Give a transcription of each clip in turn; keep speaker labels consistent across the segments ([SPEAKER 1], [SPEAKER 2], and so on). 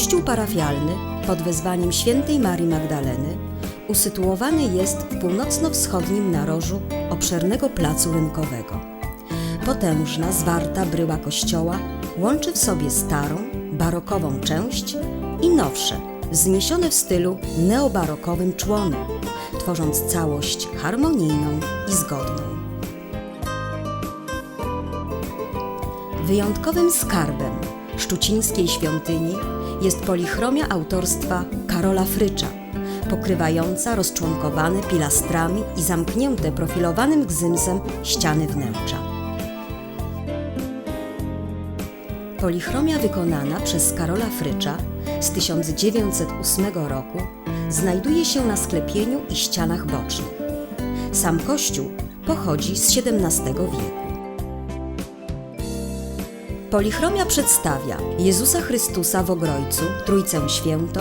[SPEAKER 1] Kościół parafialny pod wezwaniem świętej Marii Magdaleny usytuowany jest w północno-wschodnim narożu obszernego placu rynkowego. Potężna, zwarta bryła kościoła łączy w sobie starą, barokową część i nowsze, wzniesione w stylu neobarokowym człony, tworząc całość harmonijną i zgodną. Wyjątkowym skarbem szczucińskiej świątyni jest polichromia autorstwa Karola Frycza, pokrywająca rozczłonkowane pilastrami i zamknięte profilowanym gzymsem ściany wnętrza. Polichromia wykonana przez Karola Frycza z 1908 roku znajduje się na sklepieniu i ścianach bocznych. Sam kościół pochodzi z XVII wieku. Polichromia przedstawia Jezusa Chrystusa w Ogrojcu, Trójcę Świętą,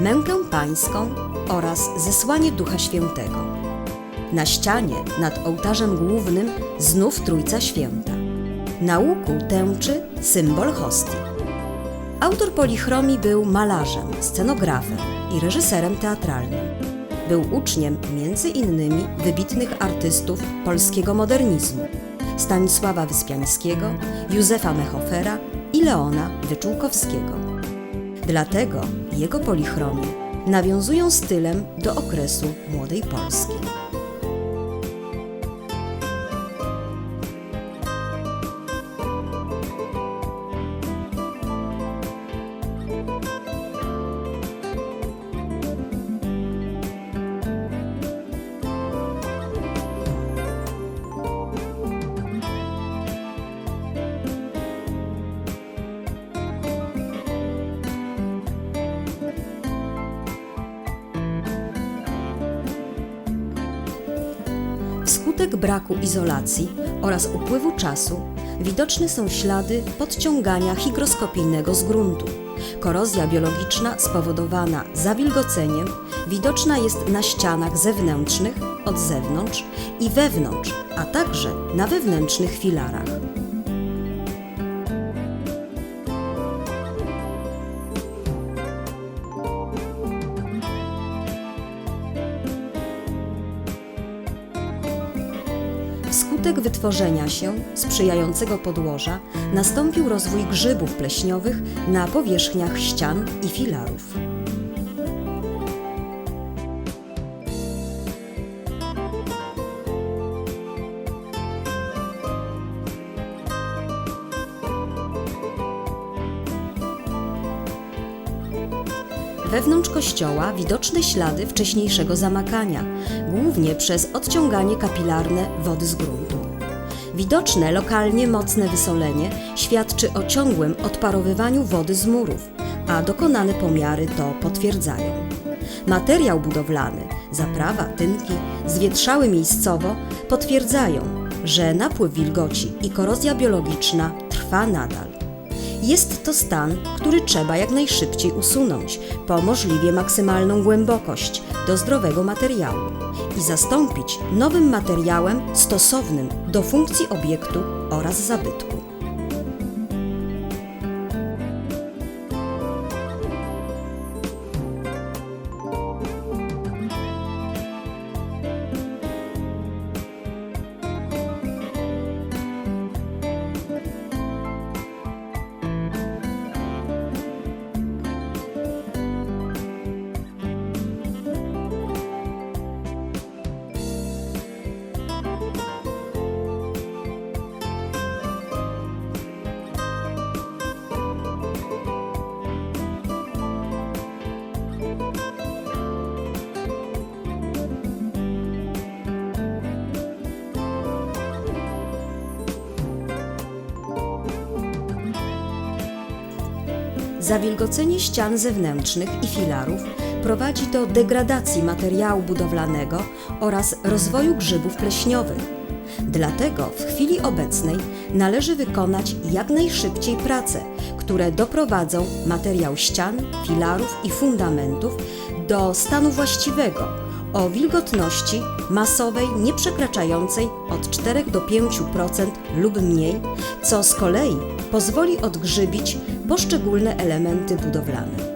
[SPEAKER 1] Mękę Pańską oraz Zesłanie Ducha Świętego. Na ścianie nad ołtarzem głównym znów Trójca Święta. Na łuku tęczy symbol hostii. Autor polichromii był malarzem, scenografem i reżyserem teatralnym. Był uczniem między innymi wybitnych artystów polskiego modernizmu Stanisława Wyspiańskiego, Józefa Mechofera i Leona Wyczółkowskiego. Dlatego jego polichromie nawiązują stylem do okresu Młodej Polski. Wskutek braku izolacji oraz upływu czasu widoczne są ślady podciągania higroskopijnego z gruntu. Korozja biologiczna spowodowana zawilgoceniem widoczna jest na ścianach zewnętrznych od zewnątrz i wewnątrz, a także na wewnętrznych filarach. Wskutek wytworzenia się sprzyjającego podłoża nastąpił rozwój grzybów pleśniowych na powierzchniach ścian i filarów. Wewnątrz kościoła widoczne ślady wcześniejszego zamakania, głównie przez odciąganie kapilarne wody z gruntu. Widoczne lokalnie mocne wysolenie świadczy o ciągłym odparowywaniu wody z murów, a dokonane pomiary to potwierdzają. Materiał budowlany, zaprawa, tynki, zwietrzały miejscowo potwierdzają, że napływ wilgoci i korozja biologiczna trwa nadal. Jest to stan, który trzeba jak najszybciej usunąć po możliwie maksymalną głębokość do zdrowego materiału i zastąpić nowym materiałem stosownym do funkcji obiektu oraz zabytku. Zawilgocenie ścian zewnętrznych i filarów prowadzi do degradacji materiału budowlanego oraz rozwoju grzybów pleśniowych. Dlatego w chwili obecnej należy wykonać jak najszybciej prace, które doprowadzą materiał ścian, filarów i fundamentów do stanu właściwego o wilgotności masowej nieprzekraczającej od 4 do 5% lub mniej, co z kolei pozwoli odgrzybić poszczególne elementy budowlane.